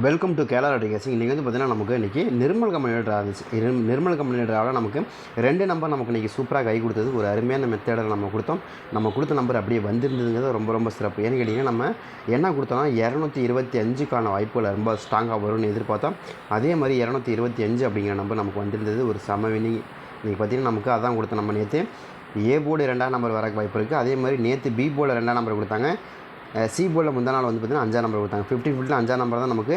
Welcome to Kerala ரேடிகேசிங் இன்றைக்கி வந்து பார்த்தீங்கன்னா நமக்கு இன்றைக்கி நிர்மல் கம்பெனி இருந்துச்சு நிர்மல் கம்பெனி நமக்கு ரெண்டு நம்பர் நமக்கு இன்றைக்கி சூப்பராக கை கொடுத்தது. ஒரு அருமையான மெத்தேடில் நம்ம கொடுத்தோம். நம்ம கொடுத்த நம்பர் அப்படியே வந்திருந்ததுங்கிறது ரொம்ப ரொம்ப சிறப்பு. ஏன்னு கேட்டிங்கன்னா நம்ம என்ன கொடுத்தோம்னா இரநூத்தி இருபத்தி அஞ்சுக்கான வாய்ப்புகள் ரொம்ப ஸ்ட்ராங்காக வரும்னு எதிர்பார்த்தோம். அதே மாதிரி இரநூத்தி இருபத்தி அஞ்சு அப்படிங்கிற நம்பர் நமக்கு வந்திருந்தது. ஒரு சமவினி இன்றைக்கி பார்த்தீங்கன்னா நமக்கு அதான் கொடுத்தோம் நம்ம நேற்று ஏ போர்டு ரெண்டாம் நம்பர் வர வாய்ப்பு இருக்குது அதே மாதிரி நேற்று பி போர்டு ரெண்டாம் நம்பர் கொடுத்தாங்க. சி போர்டில் முந்தா நாள் வந்து பார்த்திங்கன்னா அஞ்சாம் நம்பர் கொடுத்தாங்க. ஃபிஃப்டி ஃபிஃப்டியில் அஞ்சாம் நம்பர் தான் நமக்கு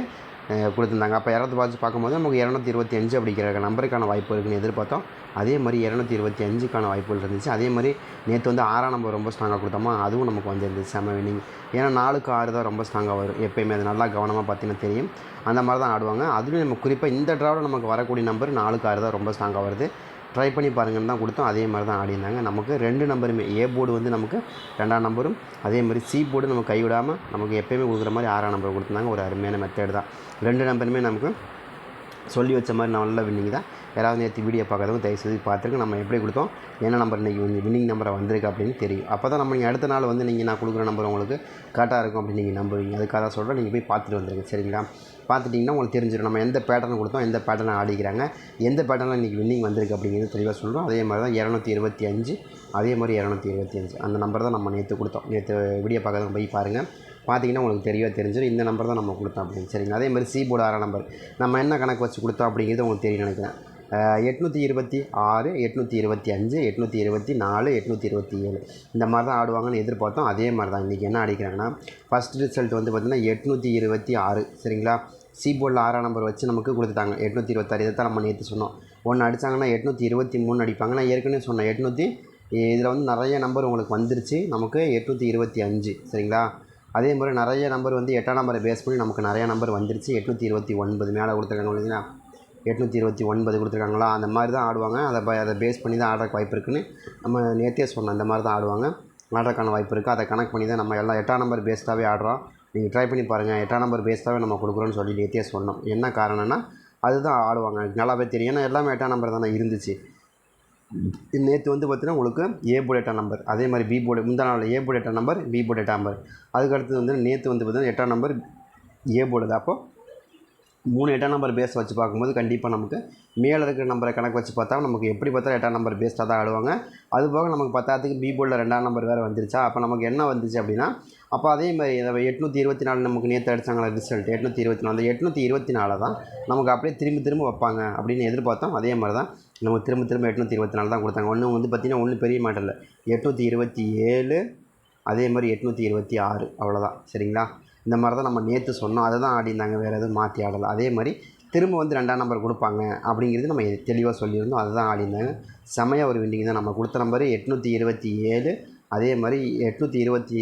கொடுத்துருந்தாங்க. அப்போ இரநூத்தி பார்த்து பார்க்கும்போது நமக்கு இரநூத்தி இருபத்தி அஞ்சு அப்படிங்கிற நம்பருக்கான வாய்ப்பு இருக்குன்னு எதிர்பார்த்தோம். அதே மாதிரி இரநூத்தி இருபத்தி அஞ்சுக்கான வாய்ப்புகள் இருந்துச்சு. அதே மாதிரி நேற்று வந்து ஆறாம் நம்பர் ரொம்ப ஸ்ட்ராங்காக கொடுத்தோமா அதுவும் நமக்கு வந்துருந்துச்சு. செம வினிங் ஏன்னா நாலுக்கு ஆறு தான் ரொம்ப ஸ்ட்ராங்காக வரும். எப்பயுமே அது நல்லா கவனமாக பார்த்தீங்கன்னா தெரியும். அந்த மாதிரி தான் ஆடுவாங்க. அதுலேயும் நம்ம குறிப்பாக இந்த ட்ராவில் நமக்கு வரக்கூடிய நம்பர் நாலுக்கு ஆறு தான் ரொம்ப ஸ்ட்ராங்காக வருது. ட்ரை பண்ணி பாருங்கன்னு தான் கொடுத்தோம். அதே மாதிரி தான் ஆடினாங்க நமக்கு ரெண்டு நம்பருமே. ஏ போர்டு வந்து நமக்கு ரெண்டாம் நம்பரும் அதே மாதிரி சி போர்டு நம்ம கைவிடாமல் நமக்கு எப்பயுமே கொடுக்குற மாதிரி ஆறாம் நம்பர் கொடுத்துருந்தாங்க. ஒரு அருமையான மெத்தேடு தான். ரெண்டு நம்பருமே நமக்கு சொல்லி வச்ச மாதிரி நல்ல வின்னிங் தான். யாராவது நேற்று வீடியோ பார்க்காதவங்க தயவு செய்து பார்த்துருக்கு நம்ம எப்படி கொடுத்தோம்? என்ன நம்பர் இன்றைக்கி வின்னிங் நம்பரை வந்திருக்கு அப்படின்னு தெரியும். அப்போ தான் நம்ம நீங்கள் அடுத்த நாள் வந்து நீங்கள் நான் கொடுக்குற நம்பர் உங்களுக்கு கரெக்டாக இருக்கும் அப்படின்னு நீங்கள் நம்புவீங்க. அதுக்காக தான் சொல்கிறேன் நீங்கள் போய் பார்த்துட்டு வந்துருங்க. சரிங்களா? பார்த்துட்டிங்கன்னா உங்களுக்கு தெரிஞ்சிடும். நம்ம எந்த பேட்டர்ன் கொடுத்தோம் எந்த பேட்டர்னை ஆடிக்கிறாங்க எந்த பேட்டர்னில் இன்றைக்கி வின்னிங் வந்திருக்கு அப்படிங்கிறது தெளிவாக சொல்கிறோம் அதே மாதிரி தான் இரநூத்தி இருபத்தி அஞ்சு அதே மாதிரி இரநூத்தி இருபத்தி அஞ்சு. அந்த நம்பர் தான் நம்ம நேற்று கொடுத்தோம். நேற்று வீடியோ பார்க்காதவங்க போய் பாருங்கள் பார்த்தீங்கன்னா உங்களுக்கு தெரியவே தெரிஞ்சிடும். இந்த நம்பர் தான் நம்ம கொடுத்தோம் அப்படின்னு. சரிங்களா? அதே மாதிரி சி போர்டு ஆறாம் நம்பர் நம்ம என்ன கணக்கு வச்சு கொடுத்தோம் அப்படிங்கிறது உங்களுக்கு தெரியும் நினைக்கிறேன். எட்நூற்றி இருபத்தி ஆறு எட்நூற்றி இருபத்தி அஞ்சு எட்நூற்றி இருபத்தி நாலு எட்நூற்றி இருபத்தி ஏழு. இந்த மாதிரி தான் ஆடுவாங்கன்னு எதிர்பார்த்தோம். அதே மாதிரி தான் இன்றைக்கி என்ன அடிக்கிறாங்கன்னா ஃபஸ்ட் ரிசல்ட் வந்து பார்த்திங்கன்னா எட்நூற்றி இருபத்தி ஆறு. சரிங்களா? சி போர்டில் ஆறாம் நம்பர் வச்சு நமக்கு கொடுத்துட்டாங்க. எட்நூற்றி இருபத்தாறு. இதை தான் நம்ம நேற்று சொன்னோம். ஒன்று அடித்தாங்கன்னா எட்நூற்றி இருபத்தி மூணு அடிப்பாங்க நான் ஏற்கனவே சொன்னேன் எட்நூற்றி இதில் வந்து நிறைய நம்பர் உங்களுக்கு வந்துருச்சு. நமக்கு எட்நூற்றி இருபத்தி அஞ்சு. சரிங்களா? அதே மாதிரி நிறைய நம்பர் வந்து எட்டாம் நம்பரை பேஸ் பண்ணி நமக்கு நிறைய நம்பர் வந்துருச்சு. எட்நூற்றி இருபத்தி ஒன்பது. மேலே கொடுத்துருக்காங்க இல்லைங்களா? எட்நூற்றி இருபத்தி ஒன்பது கொடுத்துருக்காங்களா? அந்த மாதிரி தான் ஆடுவாங்க. அதை ப- அதை பேஸ் பண்ணி தான் ஆடுறதுக்கு வாய்ப்பு இருக்குன்னு நம்ம நேற்றே சொன்னோம். அந்த மாதிரி தான் ஆடுவாங்க. ஆடுறதுக்கான வாய்ப்பு இருக்குது அதை கணக்கு பண்ணி தான் நம்ம எல்லாம் எட்டாம் நம்பர் பேஸ்டாகவே ஆடுறோம். நீங்கள் ட்ரை பண்ணி பாருங்கள் எட்டாம் நம்பர் பேஸ்டாகவே நம்ம கொடுக்குறோன்னு சொல்லி நேற்றே சொன்னோம். என்ன காரணம்னா அதுதான் ஆடுவாங்க. நல்லாவே தெரியும். ஏன்னா எல்லாமே எட்டாம் நம்பர் தானே இருந்துச்சு. நேற்று வந்து பார்த்தீங்கன்னா உங்களுக்கு ஏ போர்டு எட்டாம் நம்பர் அதே மாதிரி பி போர்டு முந்தா நாள் ஏ போர்டு எட்டாம் நம்பர் பி போர்டு எட்டாம் நம்பர் அதுக்கு அடுத்தது வந்து நேற்று வந்து பார்த்தீங்கன்னா எட்டாம் நம்பர் ஏ போர்டு தான். அப்போ மூணு எட்டாம் நம்பர் பேஸ் வச்சு பார்க்கும்போது கண்டிப்பாக நமக்கு மேலே இருக்கிற நம்பரை கணக்கு வச்சு பார்த்தா நமக்கு எப்படி பார்த்தாலும் எட்டாம் நம்பர் பேஸ்டாக தான் ஆடுவாங்க. அது போக நமக்கு பத்தாத்துக்கு பி போர்டில் ரெண்டாம் நம்பர் வேறு வந்துருச்சா? அப்போ நமக்கு என்ன வந்துச்சு அப்படின்னா அப்போ அதே மாதிரி இந்த எட்நூற்றி இருபத்தி நாலு நமக்கு நேற்று அடிச்சாங்களா ரிசல்ட் எட்நூற்றி இருபத்தி நாலு. அந்த எட்நூற்றி இருபத்தி நாலு தான் நமக்கு அப்படியே திரும்பி திரும்ப வைப்பாங்க அப்படின்னு எதிர்பார்த்தோம். அதே மாதிரி தான் நமக்கு திரும்ப திரும்ப எட்நூற்றி இருபத்தி நாலு தான் கொடுத்தாங்க. ஒன்று வந்து பார்த்திங்கன்னா ஒன்றும் பெரிய மாட்டம் இல்லை. எட்நூற்றி இருபத்தி ஏழு அதே மாதிரி எட்நூற்றி இருபத்தி ஆறு அவ்வளோதான் சரிங்களா? இந்த மாதிரி தான் நம்ம நேற்று சொன்னோம். அதை தான் ஆடிருந்தாங்க வேறு எதுவும் மாற்றி ஆடலை. அதே மாதிரி திரும்ப வந்து ரெண்டாம் நம்பர் கொடுப்பாங்க அப்படிங்கிறது நம்ம தெளிவாக சொல்லியிருந்தோம். அதை தான் ஆடிருந்தாங்க செமையாக ஒரு வின்னிங் தான். நம்ம கொடுத்த நம்பர் எட்நூற்றி இருபத்தி ஏழு அதே மாதிரி எட்நூற்றி இருபத்தி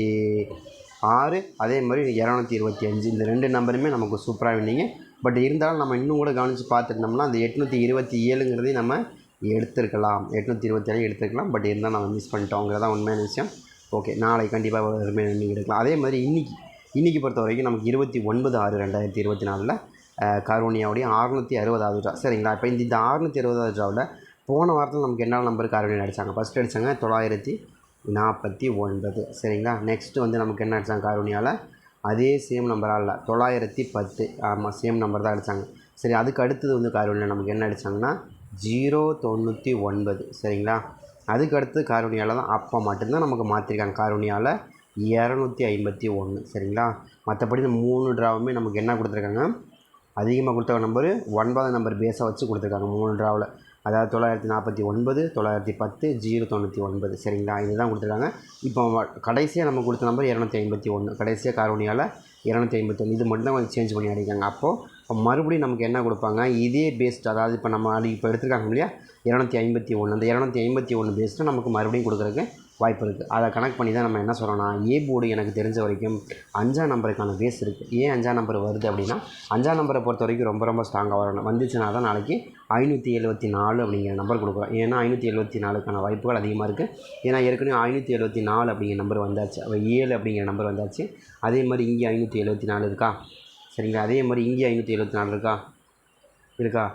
ஆறு அதே மாதிரி இரநூத்தி இருபத்தி அஞ்சு. இந்த ரெண்டு நம்பருமே நமக்கு சூப்பராக விண்டிங்க பட் இருந்தாலும் நம்ம இன்னும் கூட கவனித்து பார்த்துருந்தோம்னா அந்த எட்நூற்றி இருபத்தி ஏழுங்கிறதையும் நம்ம எடுத்துருக்கலாம். எட்நூற்றி இருபத்தி ஏழு எடுத்துருக்கலாம். பட் இருந்தால் நம்ம மிஸ் பண்ணிட்டோங்கிறதா உண்மையான விஷயம். ஓகே நாளை கண்டிப்பாக ஒரு நீங்கள் எடுக்கலாம். அதே மாதிரி இன்றைக்கி இன்றைக்கி பொறுத்த வரைக்கும் நமக்கு இருபத்தி ஒன்பது ஆறு ரெண்டாயிரத்தி இருபத்தி நாலில் கார்வோனியாவுடைய அறுநூற்றி அறுபதாவது ட்ரா சரிங்களா? இப்போ இந்த இந்த அறுநூற்றி அறுபதாவது ட்ராவில் போன வாரத்தில் நமக்கு என்ன நம்பர் கார்வோனியா அடித்தாங்க ஃபஸ்ட்டு அடித்தாங்க தொள்ளாயிரத்தி நாற்பத்தி ஒன்பது. சரிங்களா? நெக்ஸ்ட்டு வந்து நமக்கு என்ன அடித்தாங்க காரோனியால் அதே சேம் நம்பராக இல்லை. தொள்ளாயிரத்தி பத்து. ஆமாம் சேம் நம்பர் தான் அடித்தாங்க சரி அதுக்கு அடுத்தது வந்து கார்வோனியா நமக்கு என்ன அடித்தாங்கன்னா ஜீரோ தொண்ணூற்றி ஒன்பது. சரிங்களா? அதுக்கு அடுத்து கார்வோனியாவில் தான் அப்போ மட்டும்தான் நமக்கு மாற்றிருக்காங்க கார்வோனியாவில் இரநூத்தி ஐம்பத்தி ஒன்று சரிங்களா? மற்றபடி இந்த மூணு ட்ராவுமே நமக்கு என்ன கொடுத்துருக்காங்க? அதிகமாக கொடுத்த நம்பரு ஒன்பதாம் நம்பர் பேஸாக வச்சு கொடுத்துருக்காங்க. மூணு ட்ராவில் அதாவது தொள்ளாயிரத்தி நாற்பத்தி ஒன்பது தொள்ளாயிரத்தி பத்து ஜீரோ தொண்ணூற்றி ஒன்பது. சரிங்களா? இதுதான் கொடுத்துருக்காங்க. இப்போ கடைசியாக நம்ம கொடுத்த நம்பர் இரநூத்தி ஐம்பத்தி ஒன்று கடைசியாக காரோனியால் இரநூத்தி ஐம்பத்தொன்று இது மட்டும் தான் கொஞ்சம் சேஞ்ச் பண்ணி அடிக்காங்க அப்போது இப்போ மறுபடியும் நமக்கு என்ன கொடுப்பாங்க? இதே பேஸ்ட் அதாவது இப்போ நம்ம அடி இப்போ எடுத்துருக்காங்க இல்லையா? இரநூத்தி ஐம்பத்தி ஒன்று அந்த இரநூத்தி ஐம்பத்தி ஒன்று பேஸ்ட்டு நமக்கு மறுபடியும் கொடுக்குறதுக்கு வாய்ப்பு இருக்குது அதை கனெக்ட் பண்ணி தான் நம்ம என்ன சொல்கிறோன்னா ஏ போர்டு எனக்கு தெரிஞ்ச வரைக்கும் அஞ்சாம் நம்பருக்கான பேஸ் இருக்குது ஏன் அஞ்சாம் நம்பர் வருது அப்படின்னா அஞ்சாம் நம்பரை பொறுத்த வரைக்கும் ரொம்ப ரொம்ப ஸ்ட்ராங்காக வரணும். வந்துச்சுன்னா தான் நாளைக்கு ஐநூற்றி எழுபத்தி நாலு அப்படிங்கிற நம்பர் கொடுக்குறோம். ஏன்னா ஐநூற்றி எழுபத்தி நாலுக்கான வாய்ப்புகள் அதிகமாக இருக்குது ஏன்னா ஏற்கனவே ஐநூற்றி எழுபத்தி நாலு அப்படிங்கிற நம்பர் வந்தாச்சு. ஏழு அப்படிங்கிற நம்பர் வந்தாச்சு. அதே மாதிரி இங்கே ஐநூற்றி எழுபத்தி நாலு இருக்கா? சரிங்களா? அதே மாதிரி இங்கே ஐநூற்றி எழுபத்தி நாலு இருக்கா? இருக்கா?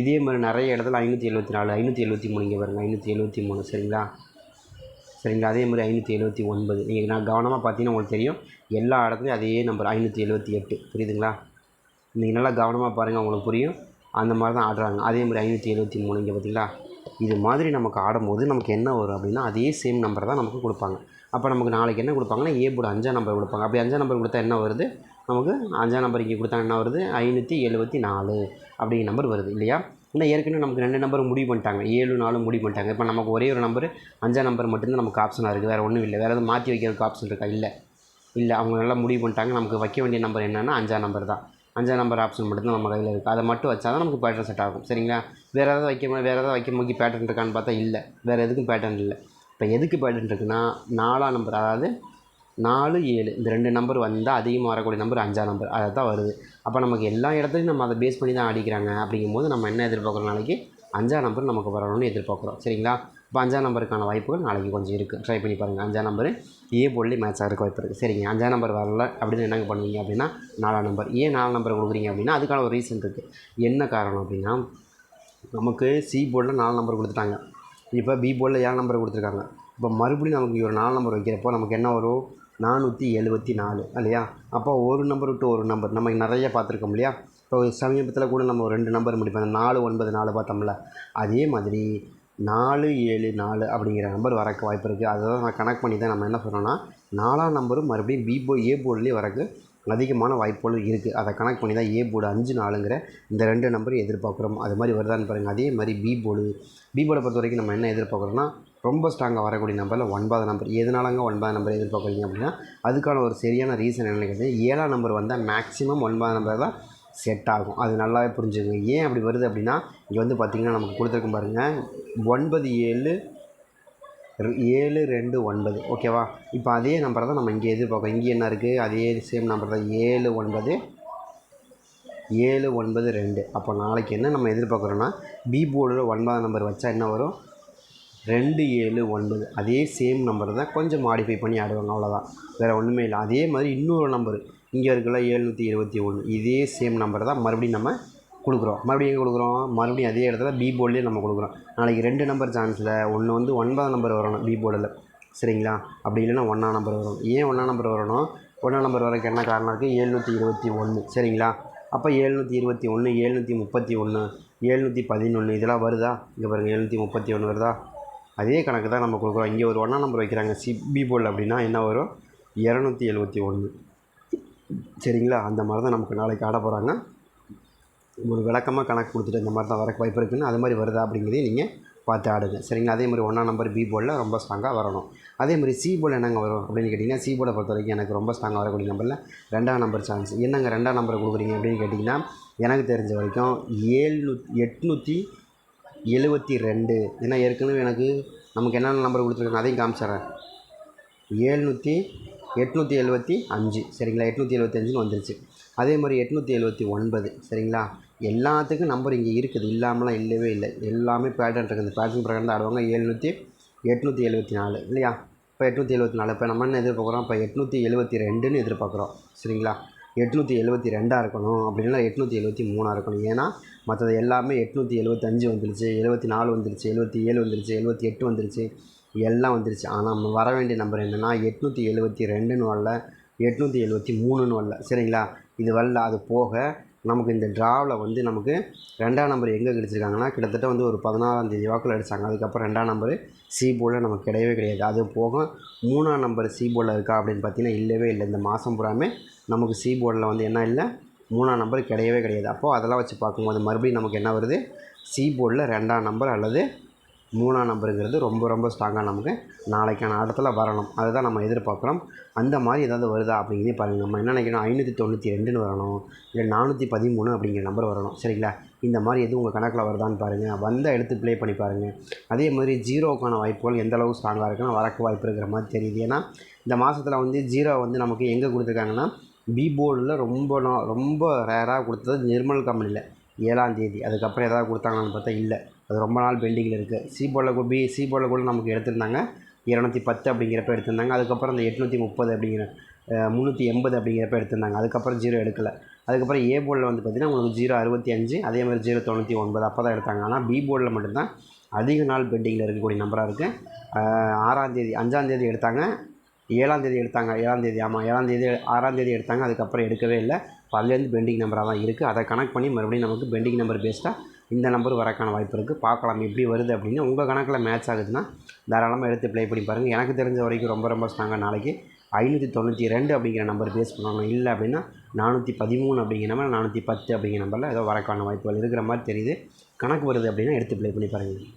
இதே மாதிரி நிறைய இடத்துல ஐநூற்றி எழுபத்தி நாலு ஐநூற்றி எழுபத்தி மூணு இங்கே பாருங்கள் ஐநூற்றி எழுபத்தி மூணு சரிங்களா? சரிங்களா? அதே மாதிரி ஐநூற்றி எழுபத்தி ஒன்பது. நீங்கள் நான் கவனமாக பார்த்தீங்கன்னா உங்களுக்கு தெரியும். எல்லா இடத்துலையும் அதே நம்பர் ஐநூற்றி எழுபத்தி எட்டு. புரியுதுங்களா? நீங்கள் நல்லா கவனமாக பாருங்கள் உங்களுக்கு புரியும். அந்த மாதிரி தான் ஆடுறாங்க. அதே மாதிரி ஐநூற்றி எழுபத்தி மூணு இங்கே பார்த்தீங்களா? இது மாதிரி நமக்கு ஆடும்போது நமக்கு என்ன வரும் அப்படின்னா அதே சேம் நம்பர் தான் நமக்கு கொடுப்பாங்க. அப்போ நமக்கு நாளைக்கு என்ன கொடுப்பாங்கன்னா ஏ போட அஞ்சாம் நம்பர் கொடுப்பாங்க. அப்படி அஞ்சாம் நம்பர் கொடுத்தா என்ன வருது? நமக்கு அஞ்சாம் நம்பர் இங்கே கொடுத்தா என்ன வருது? ஐநூற்றி எழுபத்தி நாலு அப்படிங்கிற நம்பர் வருது இல்லையா? ஆனால் ஏற்கனவே நமக்கு ரெண்டு நம்பர் முடிவு பண்ணிட்டாங்க. ஏழு நாலு முடிவு பண்ணிட்டாங்க. இப்போ நமக்கு ஒரே ஒரு நம்பர் அஞ்சாம் நம்பர் மட்டும்தான் நமக்கு ஆப்ஷனாக இருக்குது வேறு ஒன்றும் இல்லை. வேறு எதுவும் மாற்றி வைக்கிறதுக்கு ஆப்ஷன் இருக்கா? இல்லை. இல்லை அவங்க நல்லா முடிவு பண்ணிட்டாங்க. நமக்கு வைக்க வேண்டிய நம்பர் என்னென்னா அஞ்சாம் நம்பர் தான். அஞ்சாம் நம்பர் ஆப்ஷன் மட்டும்தான் நம்ம கையில் இருக்குது அதை மட்டும் வச்சா தான் நமக்கு பேட்டர்ன் செட் ஆகும். சரிங்களா? வேறு ஏதாவது வைக்க வேறு ஏதாவது வைக்க முக்கி பேட்டர்ன் இருக்கான்னு பார்த்தா இல்லை. வேறு எதுக்கும் பேட்டர்ன் இல்லை. இப்போ எதுக்கு பேட்டர்ன் இருக்குன்னா நாலாம் நம்பர் அதாவது நாலு ஏழு. இந்த ரெண்டு நம்பர் வந்தால் அதிகமாக வரக்கூடிய நம்பர் அஞ்சாம் நம்பர் அதை தான் வருது. அப்போ நமக்கு எல்லா இடத்துலையும் நம்ம அதை பேஸ் பண்ணி தான் அடிக்கிறாங்க அப்படிங்கும்போது நம்ம என்ன எதிர்பார்க்குறோம்? நாளைக்கு அஞ்சாம் நம்பர் நமக்கு வரணும்னு எதிர்பார்க்குறோம். சரிங்களா? இப்போ அஞ்சாம் நம்பருக்கான வாய்ப்புகள் நாளைக்கு கொஞ்சம் இருக்குது ட்ரை பண்ணி பாருங்கள் அஞ்சாம் நம்பர் ஏ போர்ட்லேயே மேட்ச் ஆகிறதுக்கு வாய்ப்பு இருக்குது சரிங்க. அஞ்சாம் நம்பர் வரல அப்படின்னு என்னங்க பண்ணுவீங்க அப்படின்னா நாலாம் நம்பர் ஏன் நாலாம் நம்பர் கொடுக்குறீங்க அப்படின்னா அதுக்கான ஒரு ரீசன் இருக்குது என்ன காரணம் அப்படின்னா நமக்கு சி போர்டில் நாலு நம்பர் கொடுத்துட்டாங்க. இப்போ பி போர்டில் ஏழு நம்பர் கொடுத்துருக்காங்க. இப்போ மறுபடியும் நமக்கு ஒரு நாலு நம்பர் வைக்கிறப்போ நமக்கு என்ன வரும்? நானூற்றி எழுபத்தி நாலு இல்லையா? அப்போ ஒரு நம்பர் விட்டு ஒரு நம்பர் நம்ம நிறைய பார்த்துருக்கோம் இல்லையா? இப்போ சமீபத்தில் கூட நம்ம ஒரு ரெண்டு நம்பர் முடிப்போம். அந்த நாலு ஒன்பது நாலு பார்த்தோம்ல. அதே மாதிரி நாலு ஏழு நாலு அப்படிங்கிற நம்பர் வரக்கு வாய்ப்பு இருக்குது அதை தான் நான் கனெக்ட் பண்ணி தான் நம்ம என்ன சொல்கிறோன்னா நாலாம் நம்பரும் மறுபடியும் பி போ ஏ போர்ட்லேயே வரக்கு அதிகமான வாய்ப்புகளும் இருக்குது அதை கனெக்ட் பண்ணி தான் ஏ போர்டு அஞ்சு நாலுங்கிற இந்த ரெண்டு நம்பரும் எதிர்பார்க்குறோம். அது மாதிரி வருதான்னு பாருங்கள் அதே மாதிரி பி போர்டு பி போர்டை பொறுத்த வரைக்கும் நம்ம என்ன எதிர்பார்க்குறோன்னா ரொம்ப ஸ்ட்ராங்காக வரக்கூடிய நம்பரில் ஒன்பது நம்பர் எதனாலங்க ஒன்பது நம்பர் எதிர்பார்க்குறீங்க அப்படின்னா அதுக்கான ஒரு சரியான ரீசன் என்ன கேட்டது ஏழாம் நம்பர் வந்தால் மேக்ஸிமம் ஒன்பது நம்பர் தான் செட் ஆகும். அது நல்லாவே புரிஞ்சுக்கங்க. ஏன் அப்படி வருது அப்படின்னா இங்கே வந்து பார்த்திங்கன்னா நமக்கு கொடுத்துருக்கும் பாருங்கள் ஒன்பது ஏழு ஏழு ரெண்டு ஒன்பது. ஓகேவா இப்போ அதே நம்பரை தான் நம்ம இங்கே எதிர்பார்க்கோம் இங்கே என்ன இருக்குது அதே சேம் நம்பர் தான். ஏழு ஒன்பது ஏழு ஒன்பது ரெண்டு. அப்போ நாளைக்கு என்ன நம்ம எதிர்பார்க்குறோன்னா பி போர்டில் ஒன்பதாம் நம்பர் வச்சா என்ன வரும்? ரெண்டு ஏழு ஒன்பது. அதே சேம் நம்பர் தான் கொஞ்சம் மாடிஃபை பண்ணி ஆடுவாங்க அவ்வளோதான் வேறு ஒன்றுமே இல்லை. அதே மாதிரி இன்னொரு நம்பர் இங்கே இருக்குல்ல எழுநூற்றி இருபத்தி ஒன்று இதே சேம் நம்பர் தான் மறுபடியும் நம்ம கொடுக்குறோம். மறுபடியும் எங்கே கொடுக்குறோம்? மறுபடியும் அதே இடத்துல பி போர்ட்லேயே நம்ம கொடுக்குறோம். நாளைக்கு ரெண்டு நம்பர் சான்ஸில் ஒன்று வந்து ஒன்பதாம் நம்பர் வரணும் பி போர்டில் சரிங்களா? அப்படி இல்லைன்னா ஒன்றாம் நம்பர் வரும் ஏன் ஒன்றாம் நம்பர் வரணும்? ஒன்றாம் நம்பர் வரக்கு என்ன காரணம் இருக்குது எழுநூற்றி இருபத்தி ஒன்று சரிங்களா? அப்போ எழுநூற்றி இருபத்தி ஒன்று எழுநூற்றி முப்பத்தி ஒன்று எழுநூற்றி பதினொன்று இதெல்லாம் வருதா? இங்கே பாருங்கள் எழுநூற்றி முப்பத்தி ஒன்று வருதா? அதே கணக்கு தான் நம்ம கொடுக்குறோம். இங்கே ஒரு ஒன்றாம் நம்பர் வைக்கிறாங்க. சி பி போர்டில் அப்படின்னா என்ன வரும்? இரநூத்தி எழுபத்தி ஒன்று. சரிங்களா? அந்த மாதிரி தான் நமக்கு நாளைக்கு ஆட போகிறாங்க ஒரு விளக்கமாக கணக்கு கொடுத்துட்டு இந்த மாதிரி தான் வரக்கு வாய்ப்பு இருக்குன்னு அது மாதிரி வருதா அப்படிங்கிறதையும் நீங்கள் பார்த்து ஆடுங்க. சரிங்களா? அதே மாதிரி ஒன்றாம் நம்பர் பி போர்டில் ரொம்ப ஸ்ட்ராங்காக வரணும். அதே மாதிரி சி போர்டில் என்னங்க வரும் அப்படின்னு கேட்டிங்கன்னா சி போர்டை பொறுத்த வரைக்கும் எனக்கு ரொம்ப ஸ்ட்ராங்காக வரக்கூடிய நம்பரில் ரெண்டாம் நம்பர் சான்ஸ் என்னங்க ரெண்டாம் நம்பரை கொடுக்குறீங்க அப்படின்னு கேட்டிங்கன்னா எனக்கு தெரிஞ்ச வரைக்கும் ஏழ்நூ எட்நூற்றி எழுபத்தி ரெண்டு ஏன்னா ஏற்கனவே எனக்கு நமக்கு என்னென்ன நம்பர் கொடுத்துருக்காங்க அதையும் காமிச்சிட்றேன். ஏழ்நூற்றி எட்நூற்றி எழுபத்தி அஞ்சு. சரிங்களா? எட்நூற்றி எழுபத்தி அஞ்சுன்னு வந்துருச்சு. அதே மாதிரி எட்நூற்றி எழுபத்தி ஒன்பது. சரிங்களா? எல்லாத்துக்கும் நம்பர் இங்கே இருக்குது. இல்லாமலாம் இல்லவே இல்லை. எல்லாமே பேட்டர்ன் இருக்குது. இந்த பேட்டர்ன் பிரகாரம் தான் ஆடுவாங்க. ஏழ்நூற்றி எட்நூற்றி எழுபத்தி நாலு. இல்லையா? இப்போ எட்நூற்றி எழுபத்தி நாலு. இப்போ நம்ம என்ன எதிர்பார்க்குறோம்? இப்போ எட்நூற்றி எழுபத்தி ரெண்டுன்னு எதிர்பார்க்குறோம். சரிங்களா? எட்நூற்றி எழுபத்தி ரெண்டாக இருக்கணும். அப்படின்னா எட்நூற்றி எழுபத்தி மூணாக இருக்கணும். ஏன்னா மற்றது எல்லாமே எட்நூற்றி எழுபத்தஞ்சு வந்துருச்சு எழுபத்தி நாலு வந்துருச்சு எழுபத்தி ஏழு வந்துருச்சு எழுபத்தி எட்டு வந்துருச்சு எல்லாம் வந்துருச்சு. ஆனால் நம்ம வர வேண்டிய நம்பர் என்னென்னா எட்நூற்றி எழுபத்தி ரெண்டுன்னு வரல எட்நூற்றி எழுபத்தி மூணுன்னு வரல. சரிங்களா? இது வரல அது போக நமக்கு இந்த ட்ராவில் வந்து நமக்கு ரெண்டாம் நம்பர் எங்கே கிடச்சிருக்காங்கன்னா கிட்டத்தட்ட வந்து ஒரு பதினாறாம் தேதி வாக்கில் அடித்தாங்க அதுக்கப்புறம் ரெண்டாம் நம்பர் சி போர்டில் நமக்கு கிடையவே கிடையாது. அது போக மூணாம் நம்பர் சி போர்டில் இருக்கா அப்படின்னு பார்த்தீங்கன்னா இல்லவே இல்லை. இந்த மாதம் பூராமே நமக்கு சி போர்டில் வந்து என்ன இல்லை? மூணாம் நம்பர் கிடையவே கிடையாது. அப்போது அதெல்லாம் வச்சு பார்க்கும்போது மறுபடியும் நமக்கு என்ன வருது? சி போர்டில் ரெண்டாம் நம்பர் அல்லது மூணாம் நம்பருங்கிறது ரொம்ப ரொம்ப ஸ்ட்ராங்காக நமக்கு நாளைக்கான ஆட்டத்தில் வரணும். அதுதான் நம்ம எதிர்பார்க்குறோம். அந்த மாதிரி ஏதாவது வருதா அப்படிங்கிறதே பாருங்கள் நம்ம என்ன நினைக்கணும் ஐநூற்றி தொண்ணூற்றி ரெண்டுன்னு வரணும். இல்லை நானூற்றி பதிமூணு அப்படிங்கிற நம்பர் வரணும். சரிங்களா? இந்த மாதிரி எதுவும் உங்கள் கணக்கில் வருதான்னு பாருங்கள் வந்த எடுத்து ப்ளே பண்ணி பாருங்கள் அதே மாதிரி ஜீரோவுக்கான வாய்ப்புகள் எந்த அளவு ஸ்ட்ராங்காக இருக்குன்னா வரக்கு வாய்ப்பு இருக்கிற மாதிரி தெரியுது. ஏன்னா இந்த மாதத்தில் வந்து ஜீரோ வந்து நமக்கு எங்கே கொடுத்துருக்காங்கன்னா பி போர்டில் ரொம்ப ரொம்ப ரேராக கொடுத்தது நிர்மல் கம்பெனியில் ஏழாம் தேதி. அதுக்கப்புறம் எதாவது கொடுத்தாங்களான்னு பார்த்தா இல்லை. அது ரொம்ப நாள் பெண்டிங்கில் இருக்குது சி போர்டில் கூட பி சி போர்டில் கூட நமக்கு எடுத்திருந்தாங்க. இரநூத்தி பத்து அப்படிங்கிறப்ப எடுத்திருந்தாங்க. அதுக்கப்புறம் அந்த எட்நூற்றி முப்பது அப்படிங்கிற முந்நூற்றி எண்பது அப்படிங்கிறப்ப எடுத்திருந்தாங்க. அதுக்கப்புறம் ஜீரோ எடுக்கலை. அதுக்கப்புறம் ஏ போர்டில் வந்து பார்த்திங்கன்னா உங்களுக்கு ஜீரோ அறுபத்தி அஞ்சு அதே மாதிரி ஜீரோ தொண்ணூற்றி ஒன்பது அப்போ தான் எடுத்தாங்க. ஆனால் பி போர்டில் மட்டும்தான் அதிக நாள் பெண்டிங்கில் இருக்கக்கூடிய நம்பராக இருக்குது ஆறாந்தேதி அஞ்சாந்தேதி எடுத்தாங்க. ஏழாந்தேதி எடுத்தாங்க. ஏழாந்தேதி ஆமாம் ஏழாந்தேதி ஆறாந்தேதி எடுத்தாங்க. அதுக்கப்புறம் எடுக்கவே இல்லை. இப்போ அதுலேருந்து பெண்டிங் நம்பராக தான் இருக்குது அதை கனெக்ட் பண்ணி மறுபடியும் நமக்கு பெண்டிங் நம்பர் பேஸ்ட்டாக இந்த நம்பர் வரக்கான வாய்ப்பு இருக்குது பார்க்கலாம் எப்படி வருது அப்படின்னு. உங்கள் கணக்கில் மேட்ச் ஆகுதுன்னா தாராளமாக எடுத்து ப்ளே பண்ணி பாருங்கள் எனக்கு தெரிஞ்ச வரைக்கும் ரொம்ப ரொம்ப ஸ்ட்ராங்காக நாளைக்கு ஐநூற்றி தொண்ணூற்றி ரெண்டு அப்படிங்கிற நம்பர் பேஸ் பண்ணணும். இல்லை அப்படின்னா நானூற்றி பதிமூணு அப்படிங்கிற நம்பர் நானூற்றி பத்து அப்படிங்கிற நம்பரில் ஏதோ வரக்கான வாய்ப்புகள் இருக்கிற மாதிரி தெரியுது. கணக்கு வருது அப்படின்னா எடுத்து ப்ளே பண்ணி பாருங்கள்